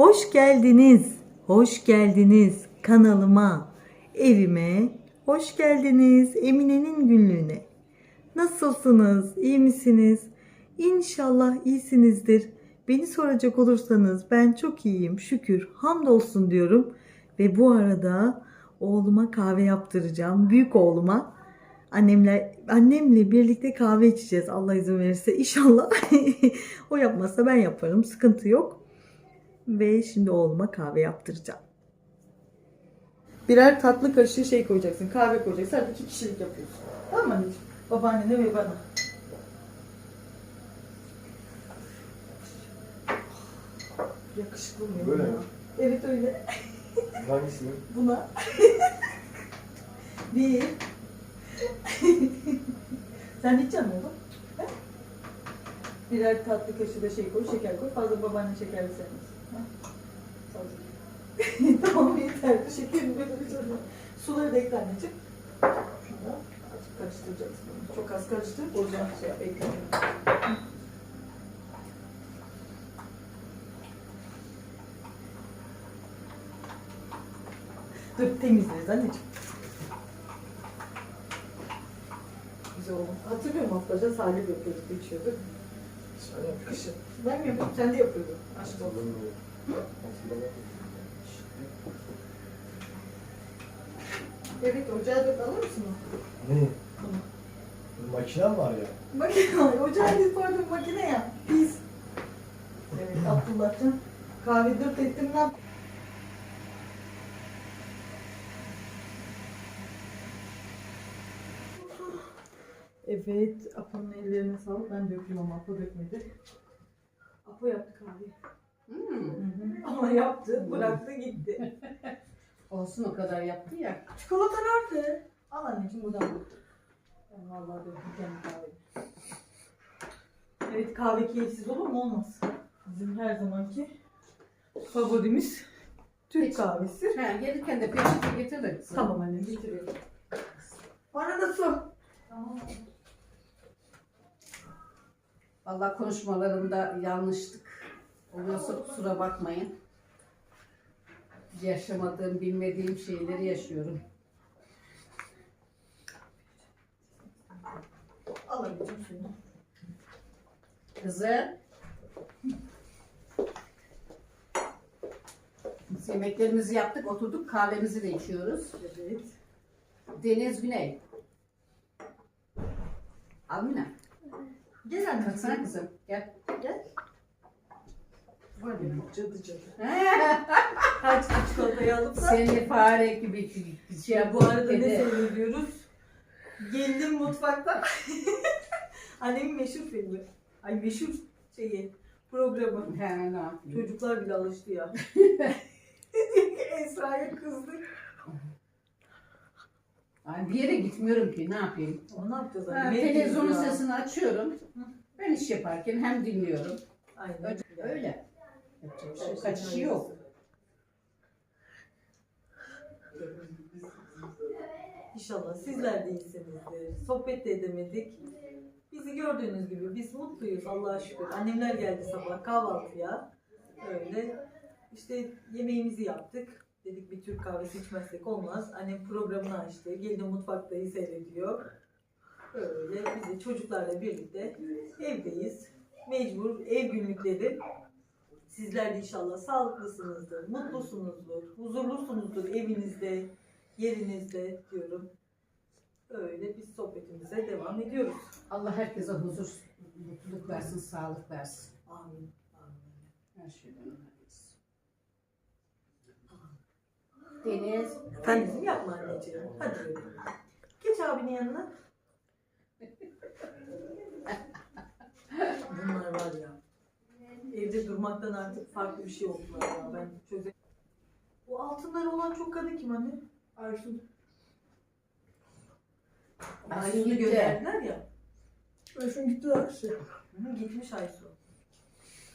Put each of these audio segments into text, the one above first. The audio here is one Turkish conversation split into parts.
Hoş geldiniz. Hoş geldiniz kanalıma, evime. Hoş geldiniz Emine'nin günlüğüne. Nasılsınız? İyi misiniz? İnşallah iyisinizdir. Beni soracak olursanız ben çok iyiyim şükür hamdolsun diyorum. Ve bu arada oğluma kahve yaptıracağım. Büyük oğluma. Annemle annemle birlikte kahve içeceğiz Allah izin verirse inşallah. o yapmazsa ben yaparım. Sıkıntı yok. Ve şimdi oğluma kahve yaptıracağım. Birer tatlı kaşığı şey koyacaksın. Kahve koyacaksın. Sadece iki kişilik yapıyorsun. Tamam mı anneciğim? Babaannene ve bana. Yakışıklı mı? Böyle mi? Evet öyle. Hangisini? Buna. Bir. Sen içecek misin oğlum? Birer tatlı kaşığı da şey koy, şeker koy. Fazla babaanne şekerli sevmez. Tamam yeter. Böyle canım. Suları da ekle anneciğim. Şurada azıcık karıştıracaksın. onu. Çok az karıştır. O zaman şey yap, ekle. Dur temizleriz anneciğim. Güzel oldu. Hatırlıyor musun Afraca Salih yapıyorduk, içiyorduk. Yapıyorsun. Kışın. Ben mi yapıyordum? Sen de yapıyordun. Aşk olsun. Evet, ocağa dök alır mısın? Ne? Bunu. Makinem var ya. Makine, ocağa dök pardon makine ya. Pis. Evet, Abdullah'cığım. Kahve dört ettim lan. Evet, Apo'nun ellerine sağlık. Ben döktüm ama Apo dökmedi. Apo yaptı kahveyi. Hmm. Ama yaptı, bıraktı gitti. Olsun o kadar yaptı ya. Çikolata nerede? Al anneciğim buradan bak. Ben vallahi döktüm kendi kahveyi. Evet kahve keyifsiz olur mu? Olmaz. Bizim her zamanki favorimiz Türk Peki. kahvesi. Ha, gelirken de peçete getir de kızım. Tamam annem getiriyorum. Bana da su. Tamam. Vallahi konuşmalarımda yanlışlık oluyorsa kusura bakmayın. Yaşamadığım, bilmediğim şeyleri yaşıyorum. Al anneciğim suyunu. Kızım. Biz yemeklerimizi yaptık, oturduk, kahvemizi de içiyoruz. Evet. Deniz Güney. Amina, Gel kalksana anneciğim. kızım. Gel. Gel. Var ya cadı cadı. Kaç çikolatayı alıp da Seni fare gibi şey Ya bu arada ne seyrediyoruz? Geldim mutfakta. Annemin meşhur filmi. Ay meşhur şeyi, programı. He, ne yapayım? Çocuklar bile alıştı ya. Esra'ya kızdık. Ay bir yere gitmiyorum ki ne yapayım? Ama ne yapacağız Ha, televizyonun ya. sesini açıyorum. Ben iş yaparken hem dinliyorum. Aynen. Öyle. Yapacak bir şey yok, kaçışı yok. İnşallah sizler de iyisinizdir. Sohbet de edemedik. Bizi gördüğünüz gibi biz mutluyuz Allah'a şükür. Annemler geldi sabah kahvaltıya. Öyle. İşte yemeğimizi yaptık. Dedik bir Türk kahvesi içmezsek olmaz. Annem programını açtı. Geldi mutfaktayı seyrediyor. Öyle biz de çocuklarla birlikte evdeyiz. Mecbur ev günlükleri. Sizler de inşallah sağlıklısınızdır, mutlusunuzdur, huzurlusunuzdur evinizde, yerinizde diyorum. Öyle biz sohbetimize devam ediyoruz. Allah herkese huzur, mutluluk versin, sağlık versin. Amin. Amin. Her şeyden Deniz. Efendim yapma anneciğim. Hadi. Geç abinin yanına. Bunlar var ya. Evde durmaktan artık farklı bir şey oldular ya. Ben çöze... Bu altınları olan çok kadın kim anne? Aysun. Aysun Aysun'u gönderdiler ya. Ayşun gitti. Hı, gitmiş Aysun.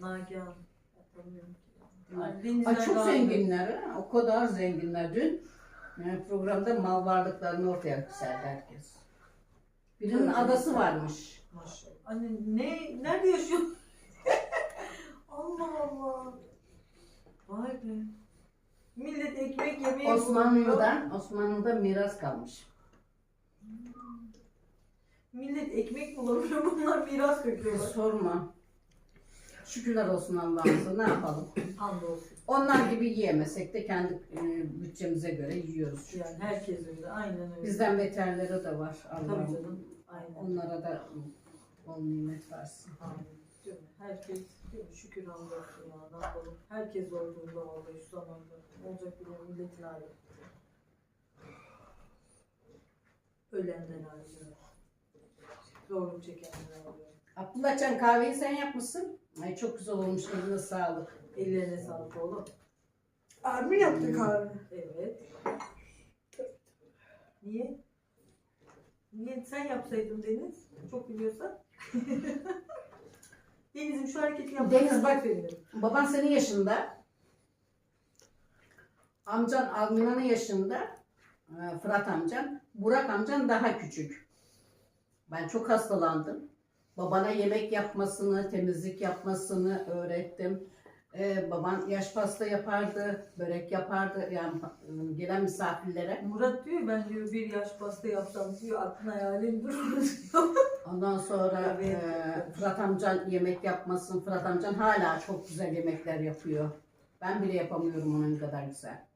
Nagihan. Tanımıyorum Hı. Ay, Ay çok zenginler ha, o kadar zenginler. Dün yani programda mal varlıklarını ortaya serdi herkes. Birinin adası varmış. Maşallah. Anne ne nerede yaşıyorsun? Allah Allah. öyle. Millet ekmek yemeye. Osmanlı'dan, Osmanlı'da miras kalmış. Millet ekmek bulamıyor. Bunlar miras döküyorlar. Sorma. Şükürler olsun Allah'ımıza ne yapalım. Hamdolsun. Onlar gibi yiyemesek de kendi e, bütçemize göre yiyoruz. Yani herkes öyle. Aynen öyle. Bizden beterleri de var Tabii Allah'ım. canım. Aynen. Onlara da bol nimet versin. Aynen. Değil mi? Herkes değil mi? şükür hamdolsun ya. Ne yapalım? Herkes zor durumda vallahi şu zamanda. Olacak bile milletin hali. Ölenler hali. Zorluk çekenler hali. Abdullah Can kahveyi sen yapmışsın. Ay çok güzel olmuş eline sağlık. Ellerine sağlık oğlum. Abim yaptı kahve. Evet. Niye? Niye sen yapsaydın Deniz? Çok biliyorsan. Deniz'im şu hareketi yapmak Deniz bak-. Baban senin yaşında. Amcan Almina'nın yaşında. e, Fırat amcan. Burak amcan daha küçük. Ben çok hastalandım. Babana yemek yapmasını, temizlik yapmasını öğrettim. Ee, baban yaş pasta yapardı, börek yapardı yani e, gelen misafirlere. Murat diyor ben diyor bir yaş pasta yapsam diyor aklına hayalim durur diyor. Ondan sonra Evet. e, Fırat amcan yemek yapmasın. Fırat amcan hala çok güzel yemekler yapıyor. Ben bile yapamıyorum onun kadar güzel.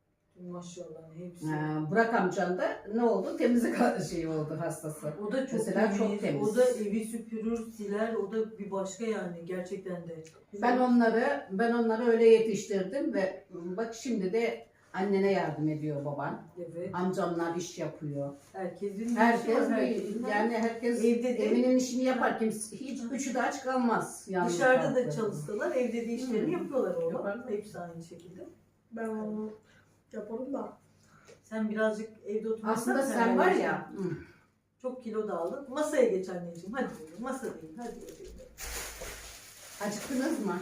Maşallah hepsi. Ee, Burak amcan da ne oldu? Temizlik şeyi oldu hastası. O da çok Mesela temiz, çok temiz. O da evi süpürür, siler. O da bir başka yani gerçekten de. Ben onları ben onları öyle yetiştirdim ve bak şimdi de annene yardım ediyor baban. Evet. Amcamlar iş yapıyor. Herkesin Herkes var, bir, yani herkes Evde de- evinin işini yapar. Kimse hiç üçü de aç kalmaz. yalnız Dışarıda da kalktığı. çalışsalar evde de işlerini Hı. yapıyorlar oğlum. Yaparlar. Hepsi aynı şekilde. Ben onu yaparım da. Sen birazcık evde oturmaktan Aslında sen var ya. hı. Çok kilo da aldın. Masaya geç anneciğim. Hadi diyorum. Masadayım. Hadi. Acıktınız mı?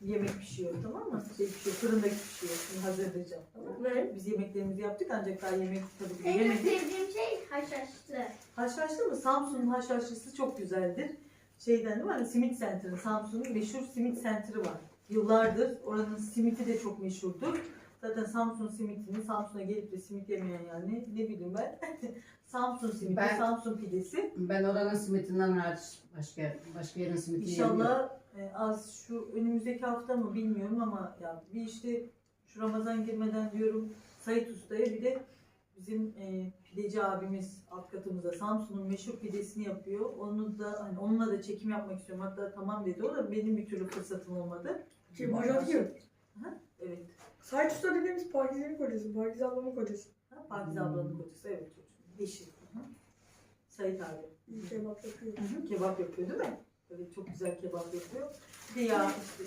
Yemek pişiyor tamam mı? Şey pişiyor. Fırındaki pişiyor. Şimdi hazırlayacağım. Tamam mı? Ne? Biz yemeklerimizi yaptık ancak daha yemek tabii ki En çok yemedik. sevdiğim şey haşhaşlı. Haşhaşlı mı? Samsun'un haşhaşlısı çok güzeldir. Şeyden değil mi? Hani simit center'ı. Samsun'un meşhur simit center'ı var. Yıllardır oranın simiti de çok meşhurdur. Zaten Samsun simitini Samsun'a gelip de simit yemeyen yani ne bileyim ben. Samsun simiti, Ben- Samsun pidesi. Ben oranın simitinden hariç başka başka yerin simiti yemiyorum. İnşallah e, az şu önümüzdeki hafta mı bilmiyorum ama ya bir işte şu Ramazan girmeden diyorum Sait Usta'ya bir de bizim e, pideci abimiz alt katımızda Samsun'un meşhur pidesini yapıyor. Onu da hani onunla da çekim yapmak istiyorum. Hatta tamam dedi o da benim bir türlü fırsatım olmadı. Kim hocam kim? Evet. Sait Usta dediğimiz Pakize'nin kocası. Pakize ablamın kocası. Ha, Pakize ablanın kocası evet çocuğum. Eşi. Hı. Sait abi. İyi kebap yapıyor. Hı hı, kebap yapıyor değil mi? Evet çok güzel kebap yapıyor. Bir de ya işte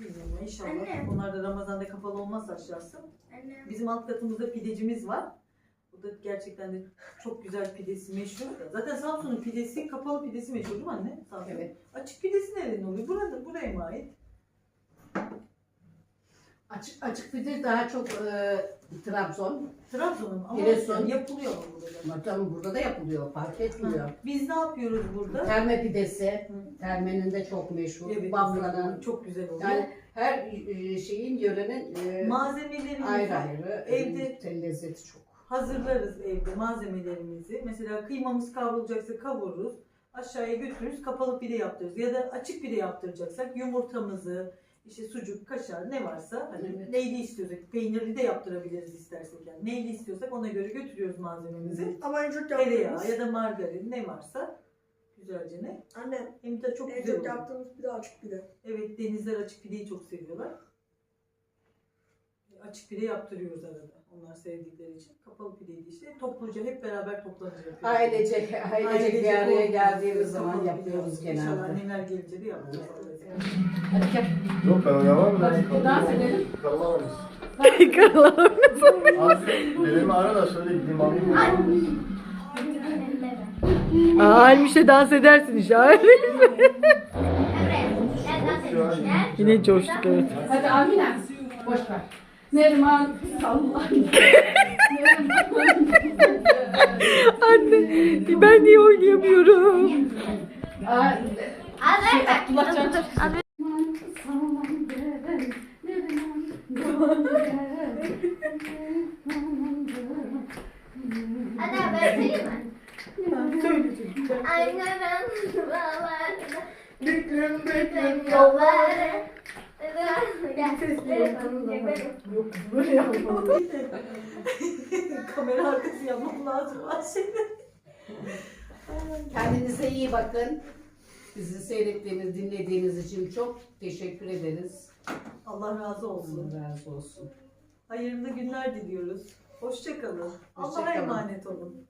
bilmiyorum inşallah. Anne. Onlar da Ramazan'da kapalı olmaz aşağısı. Annem. Bizim alt katımızda pidecimiz var. Bu da gerçekten de çok güzel pidesi meşhur. Zaten Samsun'un pidesi kapalı pidesi meşhur değil mi anne? Samsun. Evet. Açık pidesi nereden oluyor? Burada, buraya mı ait? Açık açık pide daha çok e, Trabzon. Trabzon'un ama Giresun. yapılıyor mu burada? Zaten burada da yapılıyor. Fark etmiyor. Biz ne yapıyoruz burada? Terme pidesi. Termenin de çok meşhur. Evet, Bafra'nın. çok güzel oluyor. Yani her e, şeyin yörenin e, Malzemelerimizi ayrı ayrı evde- e, lezzeti çok. hazırlarız evde malzemelerimizi. Mesela kıymamız kavrulacaksa kavururuz. Aşağıya götürürüz kapalı pide yaptırırız. Ya da açık pide yaptıracaksak yumurtamızı, işte sucuk, kaşar ne varsa hani Evet. neyli istiyorsak peynirli de yaptırabiliriz istersek yani. Neyli istiyorsak ona göre götürüyoruz malzememizi. Ama en çok Tereyağı ya da margarin ne varsa güzelce ne. Anne. Hem de çok En güzel çok oluyor. yaptığımız bir de açık bir de. Evet denizler açık pideyi çok seviyorlar. Açık pide yaptırıyoruz arada. Onlar sevdikleri için. Kapalı pideyi de işte topluca hep beraber toplanınca yapıyoruz. Ailece, ailecek Ailecek bir araya geldiğimiz zaman yapıyoruz pide. İnşallah genelde. annemler gelince de yapacağız. Hadi gel. Yok ben oynamam. Ben dans edelim. Karılamayız. Abi dedemi ara da söyle gideyim alayım. Aa, Halmiş'le dans edersin inşallah. Yine coştuk evet. Hadi Amine. Boş ver. Neriman salla. Anne ben niye oynayamıyorum? Aa, şey, Abdullah Can. Hadi ben söyleyeyim mi? Söyle çocuk. Aynadan babalarına Büklüm bütün yolları. Yok yapmam. Kamera arkası yapmam lazım. Şimdi. Kendinize iyi bakın. Bizi seyrettiğiniz, dinlediğiniz için çok teşekkür ederiz. Allah razı olsun. Allah razı olsun. Hayırlı günler diliyoruz. Hoşçakalın. Allah'a Hoşça kalın. emanet olun.